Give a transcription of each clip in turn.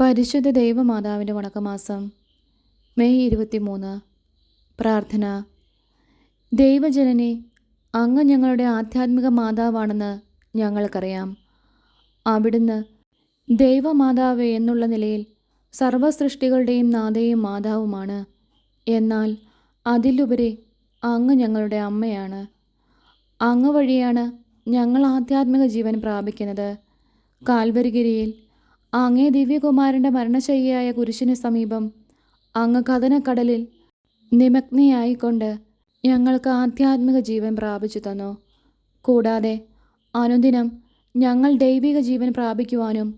പരിശുദ്ധ ദൈവമാതാവിന്റെ വണക്കമാസം മെയ് ഇരുപത്തിമൂന്ന്. പ്രാർത്ഥന. ദൈവജനനെ അങ്ങ് ഞങ്ങളുടെ ആധ്യാത്മിക മാതാവാണെന്ന് ഞങ്ങൾക്കറിയാം. അവിടുന്ന് ദൈവമാതാവ് എന്നുള്ള നിലയിൽ സർവസൃഷ്ടികളുടെയും നാഥയും മാതാവുമാണ്. എന്നാൽ അതിലുപരി അങ്ങ് ഞങ്ങളുടെ അമ്മയാണ്. അങ്ങ് വഴിയാണ് ഞങ്ങൾ ആധ്യാത്മിക ജീവൻ പ്രാപിക്കുന്നത്. കാൽവരിഗിരിയിൽ അങ്ങേ ദിവ്യകുമാരന്റെ മരണശയ്യയായ കുരിശിന് സമീപം അങ്ങ് കഥനക്കടലിൽ നിമഗ്നയായിക്കൊണ്ട് ഞങ്ങൾക്ക് ആധ്യാത്മിക ജീവൻ പ്രാപിച്ചു തന്നു. കൂടാതെ അനുദിനം ഞങ്ങൾ ദൈവിക ജീവൻ പ്രാപിക്കുവാനും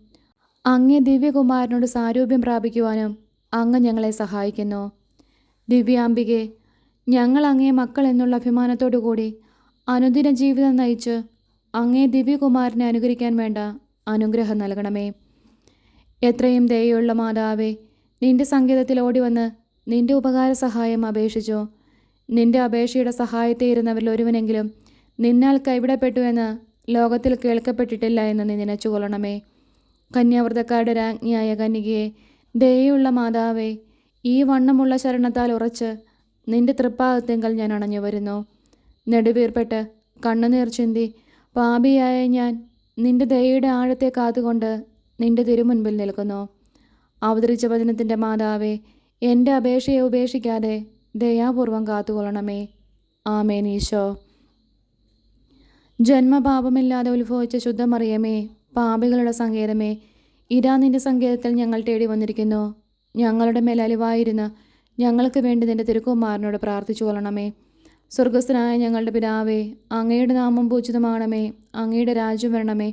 അങ്ങേ ദിവ്യകുമാരനോട് സാരൂപ്യം പ്രാപിക്കുവാനും അങ്ങ് ഞങ്ങളെ സഹായിക്കുന്നു. ദിവ്യാംബികെ ഞങ്ങൾ അങ്ങേ മക്കൾ എന്നുള്ള അഭിമാനത്തോടു കൂടി അനുദിന ജീവിതം നയിച്ച് അങ്ങേ ദിവ്യകുമാരനെ അനുകരിക്കാൻ വേണ്ട അനുഗ്രഹം നൽകണമേ. എത്രയും ദയുള്ള മാതാവേ നിന്റെ സങ്കേതത്തിൽ ഓടി വന്ന് നിന്റെ ഉപകാര സഹായം അപേക്ഷിച്ചു. നിന്റെ അപേക്ഷയുടെ സഹായത്തെ ഇരുന്നവരിൽ ഒരുവനെങ്കിലും നിന്നാൽ കൈവിടപ്പെട്ടു എന്ന് ലോകത്തിൽ കേൾക്കപ്പെട്ടിട്ടില്ല എന്ന് നീ നനച്ചുകൊള്ളണമേ. കന്യാവ്രതക്കാരുടെ രാജ്ഞിയായ കന്യകയെ ദയുള്ള മാതാവേ ഈ വണ്ണമുള്ള ശരണത്താൽ ഉറച്ച് നിന്റെ തൃപ്പാകത്തെങ്കിൽ ഞാൻ അണഞ്ഞു വരുന്നു. നെടുവീർപ്പെട്ട് കണ്ണുനീർ ചിന്തി പാപിയായ ഞാൻ നിന്റെ ദയയുടെ ആഴത്തെ കാത്തുകൊണ്ട് നിന്റെ തിരുമുൻപിൽ നിൽക്കുന്നു. അവതരിച്ച വചനത്തിന്റെ മാതാവേ എന്റെ അപേക്ഷയെ ഉപേക്ഷിക്കാതെ ദയാപൂർവം കാത്തുകൊള്ളണമേ. ആമേനീശോ ജന്മപാപമില്ലാതെ ഉത്ഭവിച്ച ശുദ്ധമറിയമേ പാപികളുടെ സങ്കേതമേ ഇതാ നിന്റെ സങ്കേതത്തിൽ ഞങ്ങൾ തേടി വന്നിരിക്കുന്നു. ഞങ്ങളുടെ മേൽ അലിവായിരുന്ന് ഞങ്ങൾക്ക് വേണ്ടി നിന്റെ തിരുക്കുമാരനോട് പ്രാർത്ഥിച്ചു കൊള്ളണമേ. സ്വർഗസ്ഥനായ ഞങ്ങളുടെ പിതാവേ അങ്ങയുടെ നാമം പൂജിതമാണമേ അങ്ങയുടെ രാജ്യം വരണമേ.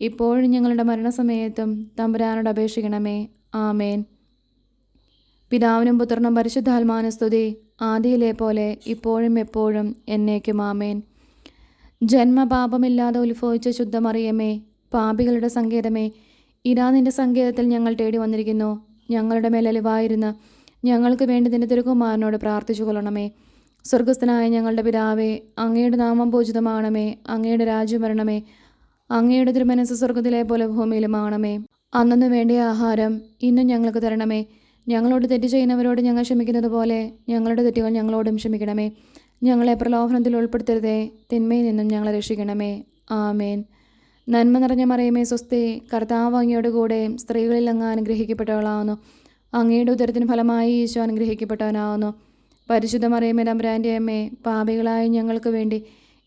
ഇപ്പോഴും ഞങ്ങളുടെ മരണസമയത്തും തമ്പുരാനോട് അപേക്ഷിക്കണമേ. ആമേൻ. പിതാവിനും പുത്രനും പരിശുദ്ധാത്മാനസ്തുതി ആദിയിലെ പോലെ ഇപ്പോഴും എപ്പോഴും എന്നേക്കും ആമേൻ. ജന്മപാപമില്ലാതെ ഉത്ഭവിച്ച ശുദ്ധമറിയമേ പാപികളുടെ സങ്കേതമേ ഇതാ നിന്റെ സങ്കേതത്തിൽ ഞങ്ങൾ തേടി വന്നിരിക്കുന്നു. ഞങ്ങളുടെ മേലലിവായിരുന്ന ഞങ്ങൾക്ക് വേണ്ടി നിന്റെ തിരുക്കുമാരനോട് പ്രാർത്ഥിച്ചു കൊള്ളണമേ. സ്വർഗസ്ഥനായ ഞങ്ങളുടെ പിതാവേ അങ്ങയുടെ നാമം പൂജിതമാണമേ അങ്ങയുടെ രാജ്യം വരണമേ. അങ്ങയുടെ തിരുമനസ് സ്വർഗത്തിലെ പോലെ ഭൂമിയിലും ആണമേ. അന്നു വേണ്ടിയ ആഹാരം ഇന്നും ഞങ്ങൾക്ക് തരണമേ. ഞങ്ങളോട് തെറ്റ് ചെയ്യുന്നവരോട് ഞങ്ങൾ ക്ഷമിക്കുന്നത് പോലെ ഞങ്ങളുടെ തെറ്റുകൾ ഞങ്ങളോടും ക്ഷമിക്കണമേ. ഞങ്ങളെ പ്രലോഭനത്തിൽ ഉൾപ്പെടുത്തരുതേ. തിന്മയിൽ നിന്നും ഞങ്ങളെ രക്ഷിക്കണമേ. ആമേൻ. നന്മ നിറഞ്ഞ മറിയമേ സ്വസ്തി കർത്താവ് അങ്ങയുടെ കൂടെ സ്ത്രീകളിൽ അങ്ങ് അനുഗ്രഹിക്കപ്പെട്ടവളാവുന്നു. അങ്ങയുടെ ഉദരത്തിന് ഫലമായി ഈശോ അനുഗ്രഹിക്കപ്പെട്ടവനാവുന്നു. പരിശുദ്ധ മറിയമേ അമ്മേ പാപികളായ ഞങ്ങൾക്ക് വേണ്ടി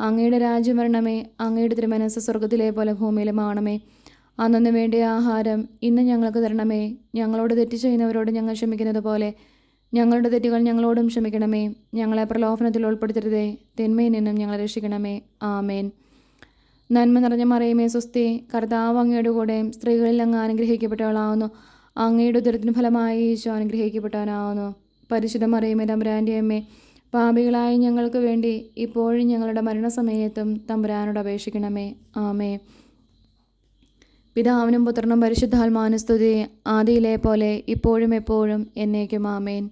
അങ്ങയുടെ രാജ്യം വരണമേ അങ്ങയുടെ തിരുമനസ് സ്വർഗത്തിലെ പോലെ ഭൂമിയിലുമാണമേ അന്നു വേണ്ടിയ ആഹാരം ഇന്ന് ഞങ്ങൾക്ക് തരണമേ. ഞങ്ങളോട് തെറ്റ് ചെയ്യുന്നവരോട് ഞങ്ങൾ ക്ഷമിക്കുന്നത് പോലെ ഞങ്ങളുടെ തെറ്റുകൾ ഞങ്ങളോടും ക്ഷമിക്കണമേ. ഞങ്ങളെ പ്രലോഭനത്തിൽ ഉൾപ്പെടുത്തരുതേ. തിന്മയിൽ നിന്നും ഞങ്ങളെ രക്ഷിക്കണമേ. ആമേൻ. നന്മ നിറഞ്ഞ മറിയമേ സ്വസ്തി കർത്താവ് അങ്ങയുടെ കൂടെ സ്ത്രീകളിൽ അങ്ങ് അനുഗ്രഹിക്കപ്പെട്ടവളാവുന്നു. അങ്ങയുടെ ഉദരത്തിന് ഫലമായി ഈശോ അനുഗ്രഹിക്കപ്പെട്ടവനാവുന്നു. പരിശുദ്ധ മറിയമേ തമ്പുരാന്റെ അമ്മേ പാപികളായ ഞങ്ങൾക്ക് വേണ്ടി ഇപ്പോഴും ഞങ്ങളുടെ മരണസമയത്തും തമ്പുരാനോട് അപേക്ഷിക്കണമേ. ആമേ. പിതാവിനും പുത്രനും പരിശുദ്ധാത്മാവിനും സ്തുതി. ആദിയിലെ പോലെ ഇപ്പോഴും എപ്പോഴും എന്നേക്കും ആമേൻ.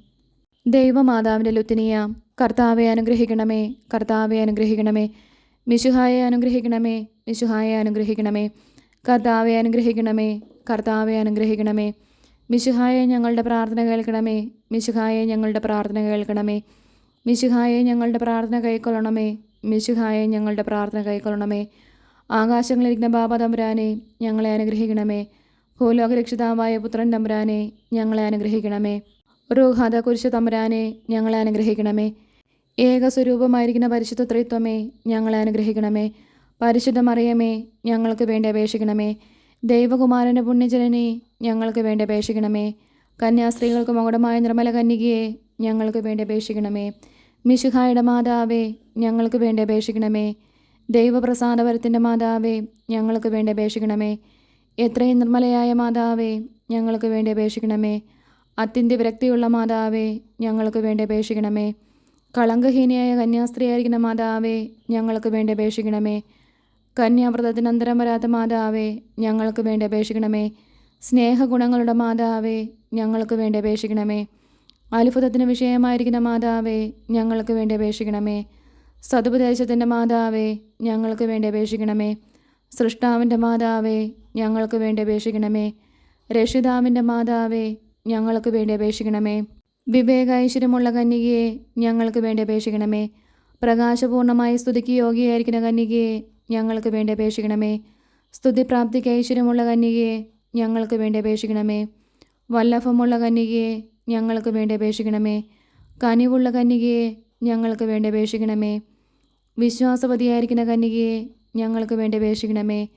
ദൈവമാതാവിന്റെ ലുത്തിനിയ കർത്താവെ അനുഗ്രഹിക്കണമേ കർത്താവെ അനുഗ്രഹിക്കണമേ മിശുഹായെ അനുഗ്രഹിക്കണമേ മിശുഹായെ അനുഗ്രഹിക്കണമേ കർത്താവെ അനുഗ്രഹിക്കണമേ കർത്താവെ അനുഗ്രഹിക്കണമേ മിശുഹായെ ഞങ്ങളുടെ പ്രാർത്ഥന കേൾക്കണമേ മിശുഹായെ ഞങ്ങളുടെ പ്രാർത്ഥന കേൾക്കണമേ മിശുഹായെ ഞങ്ങളുടെ പ്രാർത്ഥന കൈക്കൊള്ളണമേ. മിശുഹായെ ഞങ്ങളുടെ പ്രാർത്ഥന കൈക്കൊള്ളണമേ. ആകാശങ്ങളിരിക്കുന്ന ബാബ തമ്പുരാനെ ഞങ്ങളെ അനുഗ്രഹിക്കണമേ. ഭൂലോകരക്ഷിതാവായ പുത്രൻ തമ്പുരാനെ ഞങ്ങളെ അനുഗ്രഹിക്കണമേ. റൂഹാദ കുരിശ തമ്പുരാനെ ഞങ്ങളെ അനുഗ്രഹിക്കണമേ. ഏകസ്വരൂപമായിരിക്കുന്ന പരിശുദ്ധ ത്രിത്വമേ ഞങ്ങളെ അനുഗ്രഹിക്കണമേ. പരിശുദ്ധമറിയമേ ഞങ്ങൾക്ക് വേണ്ടി അപേക്ഷിക്കണമേ. ദൈവകുമാരന്റെ പുണ്യജനനെ ഞങ്ങൾക്ക് വേണ്ടി അപേക്ഷിക്കണമേ. കന്യാസ്ത്രീകൾക്ക് മകുടമായ നിർമ്മല കന്യകയെ ഞങ്ങൾക്ക് വേണ്ടി അപേക്ഷിക്കണമേ. മിശുഹായുടെ മാതാവേ ഞങ്ങൾക്ക് വേണ്ടി അപേക്ഷിക്കണമേ. ദൈവപ്രസാദപരത്തിന്റെ മാതാവേ ഞങ്ങൾക്ക് വേണ്ടി അപേക്ഷിക്കണമേ. എത്രയും നിർമ്മലയായ മാതാവേ ഞങ്ങൾക്ക് വേണ്ടി അപേക്ഷിക്കണമേ. അത്യന്ത വിരക്തിയുള്ള മാതാവേ ഞങ്ങൾക്ക് വേണ്ടി അപേക്ഷിക്കണമേ. കളങ്കഹീനയായ കന്യാസ്ത്രീയായിരിക്കുന്ന മാതാവേ ഞങ്ങൾക്ക് വേണ്ടി അപേക്ഷിക്കണമേ. കന്യാവ്രതത്തിനന്തരം വരാത്ത മാതാവേ ഞങ്ങൾക്ക് വേണ്ടി അപേക്ഷിക്കണമേ. സ്നേഹഗുണങ്ങളുടെ മാതാവേ ഞങ്ങൾക്ക് വേണ്ടി അപേക്ഷിക്കണമേ. അത്ഭുതത്തിന് വിഷയമായിരിക്കുന്ന മാതാവേ ഞങ്ങൾക്ക് വേണ്ടി അപേക്ഷിക്കണമേ. സതുപദേശത്തിന്റെ മാതാവേ ഞങ്ങൾക്ക് വേണ്ടി അപേക്ഷിക്കണമേ. സൃഷ്ടാവിന്റെ മാതാവേ ഞങ്ങൾക്ക് വേണ്ടി അപേക്ഷിക്കണമേ. രക്ഷിതാവിന്റെ മാതാവേ ഞങ്ങൾക്ക് വേണ്ടി അപേക്ഷിക്കണമേ. വിവേക ഐശ്വര്യമുള്ള കന്യകയെ ഞങ്ങൾക്ക് വേണ്ടി അപേക്ഷിക്കണമേ. പ്രകാശപൂർണമായി സ്തുതിക്ക് യോഗിയായിരിക്കുന്ന കന്യകയെ ഞങ്ങൾക്ക് വേണ്ടി അപേക്ഷിക്കണമേ. സ്തുതിപ്രാപ്തിക്ക് ഐശ്വര്യമുള്ള കന്യകയെ ഞങ്ങൾക്ക് വേണ്ടി അപേക്ഷിക്കണമേ. വല്ലഭമുള്ള കന്യകയെ ഞങ്ങൾക്ക് വേണ്ടി അപേക്ഷിക്കണമേ. കനിവുള്ള കന്യകയെ ഞങ്ങൾക്ക് വേണ്ടി അപേക്ഷിക്കണമേ. വിശ്വാസവതിയായിരിക്കുന്ന കന്യകയെ ഞങ്ങൾക്ക് വേണ്ടി അപേക്ഷിക്കണമേ.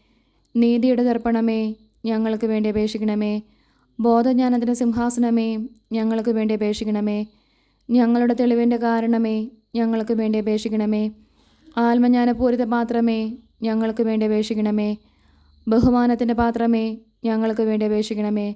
നീതിയുടെ ദർപ്പണമേ ഞങ്ങൾക്ക് വേണ്ടി അപേക്ഷിക്കണമേ. ബോധജ്ഞാനത്തിന്റെ സിംഹാസനമേ ഞങ്ങൾക്ക് വേണ്ടി അപേക്ഷിക്കണമേ. ഞങ്ങളുടെ തെളിവിന്റെ കാരണമേ ഞങ്ങൾക്ക് വേണ്ടി അപേക്ഷിക്കണമേ. ആത്മജ്ഞാനപൂരിത പാത്രമേ ഞങ്ങൾക്ക് വേണ്ടി അപേക്ഷിക്കണമേ. ബഹുമാനത്തിന്റെ പാത്രമേ ഞങ്ങൾക്ക് വേണ്ടി അപേക്ഷിക്കണമേ.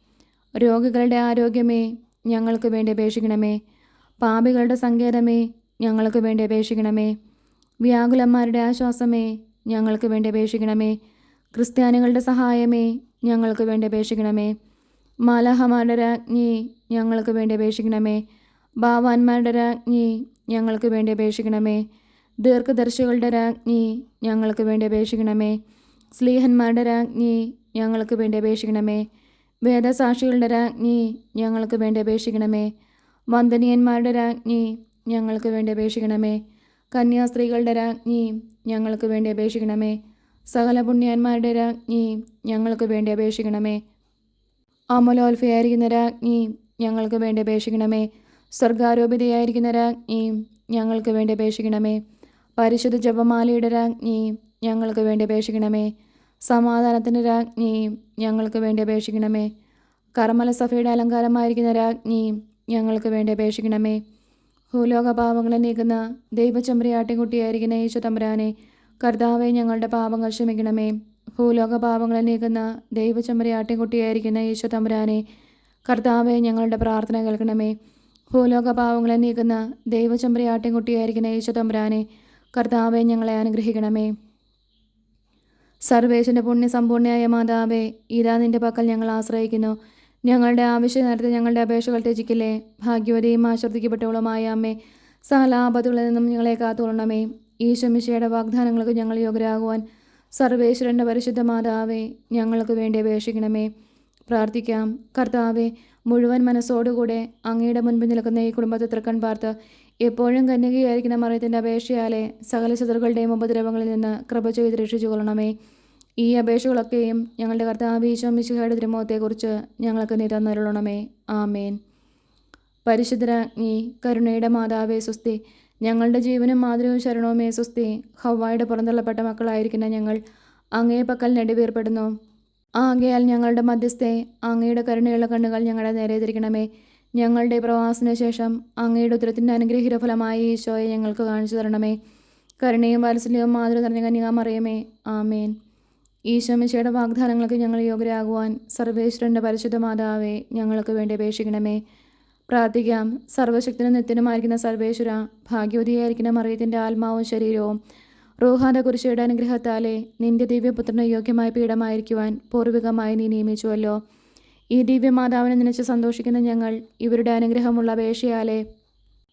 രോഗികളുടെ ആരോഗ്യമേ ഞങ്ങൾക്ക് വേണ്ടി അപേക്ഷിക്കണമേ. പാപികളുടെ സങ്കേതമേ ഞങ്ങൾക്ക് വേണ്ടി അപേക്ഷിക്കണമേ. വ്യാകുലന്മാരുടെ ആശ്വാസമേ ഞങ്ങൾക്ക് വേണ്ടി അപേക്ഷിക്കണമേ. ക്രിസ്ത്യാനികളുടെ സഹായമേ ഞങ്ങൾക്ക് വേണ്ടി അപേക്ഷിക്കണമേ. മാലാഹമാരുടെ രാജ്ഞി ഞങ്ങൾക്ക് വേണ്ടി അപേക്ഷിക്കണമേ. ഭാവാന്മാരുടെ രാജ്ഞി ഞങ്ങൾക്ക് വേണ്ടി അപേക്ഷിക്കണമേ. ദീർഘദർശികളുടെ രാജ്ഞി ഞങ്ങൾക്ക് വേണ്ടി അപേക്ഷിക്കണമേ. സ്ലീഹന്മാരുടെ രാജ്ഞി ഞങ്ങൾക്ക് വേണ്ടി അപേക്ഷിക്കണമേ. വേദസാക്ഷികളുടെ രാജ്ഞി ഞങ്ങൾക്ക് വേണ്ടി അപേക്ഷിക്കണമേ. വന്ദനീയന്മാരുടെ രാജ്ഞി ഞങ്ങൾക്ക് വേണ്ടി അപേക്ഷിക്കണമേ. കന്യാസ്ത്രീകളുടെ രാജ്ഞി ഞങ്ങൾക്ക് വേണ്ടി അപേക്ഷിക്കണമേ. സകല പുണ്യന്മാരുടെ രാജ്ഞി ഞങ്ങൾക്ക് വേണ്ടി അപേക്ഷിക്കണമേ. അമലോൽഫയായിരിക്കുന്ന രാജ്ഞി ഞങ്ങൾക്ക് വേണ്ടി അപേക്ഷിക്കണമേ. സ്വർഗാരോപിതയായിരിക്കുന്ന രാജ്ഞി ഞങ്ങൾക്ക് വേണ്ടി അപേക്ഷിക്കണമേ. പരിശുദ്ധ ജപമാലയുടെ രാജ്ഞി ഞങ്ങൾക്ക് വേണ്ടി അപേക്ഷിക്കണമേ. സമാധാനത്തിന്റെ രാജ്ഞിയും ഞങ്ങൾക്ക് വേണ്ടി അപേക്ഷിക്കണമേ. കർമ്മല സഭയുടെ അലങ്കാരമായിരിക്കുന്ന രാജ്ഞിയും ഞങ്ങൾക്ക് വേണ്ടി അപേക്ഷിക്കണമേ. ഭൂലോക പാപങ്ങളെ നീക്കുന്ന ദൈവചമ്പരിയാട്ടിൻകുട്ടിയായിരിക്കുന്ന യേശു തമ്പുരാനെ കർത്താവെ ഞങ്ങളുടെ പാപങ്ങൾ ക്ഷമിക്കണമേ. ഭൂലോക പാപങ്ങളെ നീക്കുന്ന ദൈവചമ്പരിയാട്ടിൻകുട്ടിയായിരിക്കുന്ന യേശു തമ്പുരാനെ കർത്താവെ ഞങ്ങളുടെ പ്രാർത്ഥന കേൾക്കണമേ. ഭൂലോക പാവങ്ങളെ നീക്കുന്ന ദൈവചമ്പരിയാട്ടിൻകുട്ടിയായിരിക്കുന്ന യേശു തമ്പുരാനെ കർത്താവെ ഞങ്ങളെ അനുഗ്രഹിക്കണമേ. സർവേശന്റെ പുണ്യസമ്പൂർണയായ മാതാവേ ഇതാ നിന്റെ പക്കൽ ഞങ്ങൾ ആശ്രയിക്കുന്നു. ഞങ്ങളുടെ ആവശ്യ നേരത്തെ ഞങ്ങളുടെ അപേക്ഷകൾ ത്യജിക്കില്ലേ? ഭാഗ്യവതിയും ആശ്രദിക്കപ്പെട്ടവളുമായ അമ്മേ സകല ആപത്തുകളിൽ നിന്നും ഞങ്ങളെ കാത്തുകൊള്ളണമേ. ഈശോമിശയുടെ വാഗ്ദാനങ്ങൾക്ക് ഞങ്ങൾ യോഗ്യരാകുവാൻ സർവേശ്വരന്റെ പരിശുദ്ധ മാതാവേ ഞങ്ങൾക്ക് വേണ്ടി അപേക്ഷിക്കണമേ. പ്രാർത്ഥിക്കാം. കർത്താവെ മുഴുവൻ മനസ്സോടുകൂടെ അങ്ങയുടെ മുൻപിൽ നിൽക്കുന്ന ഈ കുടുംബത്തെ തൃക്കൺ പാർത്ത് എപ്പോഴും കന്യകയായിരിക്കുന്ന മറിയത്തിന്റെ അപേക്ഷയാലെ സകല ശത്രുക്കളുടെയും ഉപദ്രവങ്ങളിൽ നിന്ന് കൃപ ചെയ്ത് രക്ഷിച്ചു കൊള്ളണമേ ഈ അപേക്ഷകളൊക്കെയും ഞങ്ങളുടെ കർത്താവ് ഈശോ മിശിഹയുടെ ഞങ്ങൾക്ക് നീ തന്നരുളണമേ. ആമേൻ. പരിശുദ്ധരാജ്ഞി കരുണയുടെ മാതാവേ സുസ്തി ഞങ്ങളുടെ ജീവനും മാതൃവും ശരണവുമേ സുസ്തി ഹവായുടെ പുറന്തള്ളപ്പെട്ട മക്കളായിരിക്കുന്ന ഞങ്ങൾ അങ്ങേ പക്കൽ നെടുവേർപ്പെടുന്നു ആകയാൽ ഞങ്ങളുടെ മധ്യസ്ഥെ അങ്ങയുടെ കരുണയുള്ള കണ്ണുകൾ ഞങ്ങളുടെ നേരെ തിരിക്കണമേ. ഞങ്ങളുടെ പ്രവാസന ശേഷം അങ്ങയുടെ ഉത്തരത്തിന്റെ അനുഗ്രഹീത ഫലമായി ഈശോയെ ഞങ്ങൾക്ക് കാണിച്ചു തരണമേ. കരുണയും വാത്സല്യവും മാതൃ നിറഞ്ഞ കന്യകാമറിയമേ ആമേൻ. ഈശോമിശയുടെ വാഗ്ദാനങ്ങൾക്ക് ഞങ്ങൾ യോഗ്യരാകുവാൻ സർവേശ്വരന്റെ പരിശുദ്ധ മാതാവേ ഞങ്ങൾക്ക് വേണ്ടി അപേക്ഷിക്കണമേ. പ്രാർത്ഥിക്കാം. സർവശക്തനും നിത്യനുമായിരിക്കുന്ന സർവേശ്വര ഭാഗ്യവതിയായിരിക്കുന്ന മറിയത്തിന്റെ ആത്മാവും ശരീരവും റോഹാദ കുരിശയുടെ അനുഗ്രഹത്താലെ നിന്റെ ദിവ്യപുത്രന് യോഗ്യമായ പീഠമായിരിക്കുവാൻ പൂർവികമായി നീ നിയമിച്ചുവല്ലോ. ഈ ദിവ്യമാതാവിനെ നനച്ച് സന്തോഷിക്കുന്ന ഞങ്ങൾ ഇവരുടെ അനുഗ്രഹമുള്ള അപേക്ഷയാലെ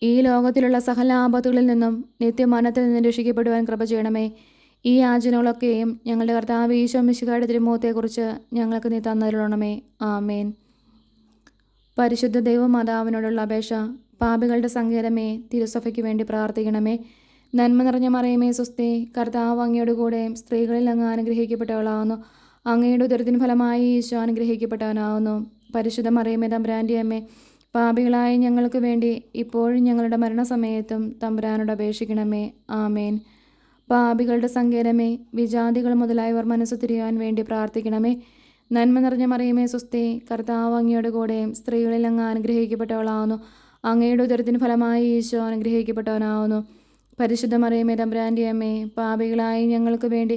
ഈ ലോകത്തിലുള്ള സകല ആപത്തുകളിൽ നിന്നും നിത്യമരണത്തിൽ നിന്ന് രക്ഷിക്കപ്പെടുവാൻ കൃപ ചെയ്യണമേ. ഈ യാചനകളൊക്കെയും ഞങ്ങളുടെ കർത്താവ് ഈശോ മിശിഹായുടെ തിരുമുഖത്തെക്കുറിച്ച് ഞങ്ങൾക്ക് നീ തന്നരുളണമേ. ആമേൻ. പരിശുദ്ധ ദൈവമാതാവിനോടുള്ള അപേക്ഷ പാപികളുടെ സങ്കേതമേ തിരുസഭയ്ക്ക് വേണ്ടി പ്രാർത്ഥിക്കണമേ. നന്മ നിറഞ്ഞ മറിയമേ സുസ്തി കർത്താവ് അങ്ങയുടെ കൂടെ സ്ത്രീകളിൽ അങ്ങ് അനുഗ്രഹിക്കപ്പെട്ടവളാവുന്നു അങ്ങയുടെ ഉദരത്തിന് ഫലമായി ഈശോ അനുഗ്രഹിക്കപ്പെട്ടവനാവുന്നു പരിശുദ്ധ മറിയമേ തമ്പുരാന്റെ അമ്മേ പാപികളായ ഞങ്ങൾക്ക് വേണ്ടി ഇപ്പോഴും ഞങ്ങളുടെ മരണസമയത്തും തമ്പുരാനോട് അപേക്ഷിക്കണമേ. ആമേൻ. പാപികളുടെ സങ്കേതമേ വിജാതികൾ മുതലായവർ മനസ്സ് തിരിയാൻ വേണ്ടി പ്രാർത്ഥിക്കണമേ. നന്മ നിറഞ്ഞ മറിയമേ സുസ്തി കർത്താവ് അങ്ങയുടെ കൂടെയും സ്ത്രീകളിൽ അങ്ങ് അനുഗ്രഹിക്കപ്പെട്ടവളാവുന്നു. അങ്ങയുടെ ഉദരത്തിന് ഫലമായി ഈശോ അനുഗ്രഹിക്കപ്പെട്ടവനാവുന്നു. പരിശുദ്ധ മറിയമേ തമ്പുരാന്റെ അമ്മേ പാപികളായി ഞങ്ങൾക്ക് വേണ്ടി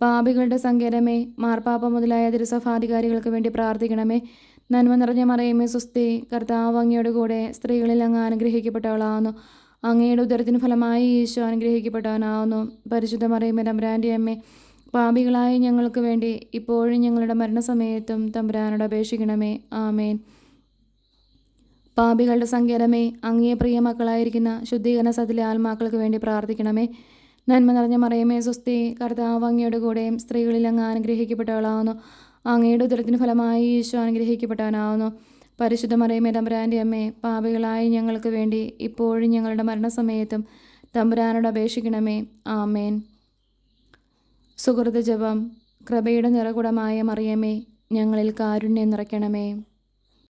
പാപികളുടെ സങ്കേതമേ മാർപ്പാപ്പ മുതലായ തിരുസഭാധികാരികൾക്ക് വേണ്ടി പ്രാർത്ഥിക്കണമേ. നന്മ നിറഞ്ഞ മറിയമേ സുസ്തി കർത്താവ് അങ്ങയുടെ കൂടെ സ്ത്രീകളിൽ അങ്ങ് അനുഗ്രഹിക്കപ്പെട്ടവളാവുന്നു. അങ്ങയുടെ ഉദരത്തിന് ഫലമായി ഈശോ അനുഗ്രഹിക്കപ്പെട്ടവനാവുന്നു. പരിശുദ്ധ മറിയമേ തമ്പുരാന്റെ അമ്മേ പാപികളായ ഞങ്ങൾക്ക് വേണ്ടി ഇപ്പോഴും ഞങ്ങളുടെ മരണസമയത്തും തമ്പുരാനോട് അപേക്ഷിക്കണമേ. ആമേൻ. പാപികളുടെ സങ്കേതമേ അങ്ങേ പ്രിയ മക്കളായിരിക്കുന്ന ശുദ്ധീകരണ സതിലെ ആത്മാക്കൾക്ക് വേണ്ടി പ്രാർത്ഥിക്കണമേ. നന്മ നിറഞ്ഞ മറിയമേ സ്വസ്തി കർത്താവ് അങ്ങയുടെ കൂടെയും സ്ത്രീകളിൽ അങ്ങ് അനുഗ്രഹിക്കപ്പെട്ടവളാവുന്നു. അങ്ങയുടെ ഉദരത്തിന് ഫലമായി ഈശോ അനുഗ്രഹിക്കപ്പെട്ടവനാവുന്നു. പരിശുദ്ധ മറിയമേ തമ്പുരാന്റെ അമ്മേ പാപികളായ ഞങ്ങൾക്ക് വേണ്ടി ഇപ്പോഴും ഞങ്ങളുടെ മരണസമയത്തും തമ്പുരാനോട് അപേക്ഷിക്കണമേ. ആമേൻ. സുഹൃത ജപം കൃപയുടെ നിറകുടമായ മറിയമേ ഞങ്ങളിൽ കാരുണ്യം നിറയ്ക്കണമേ.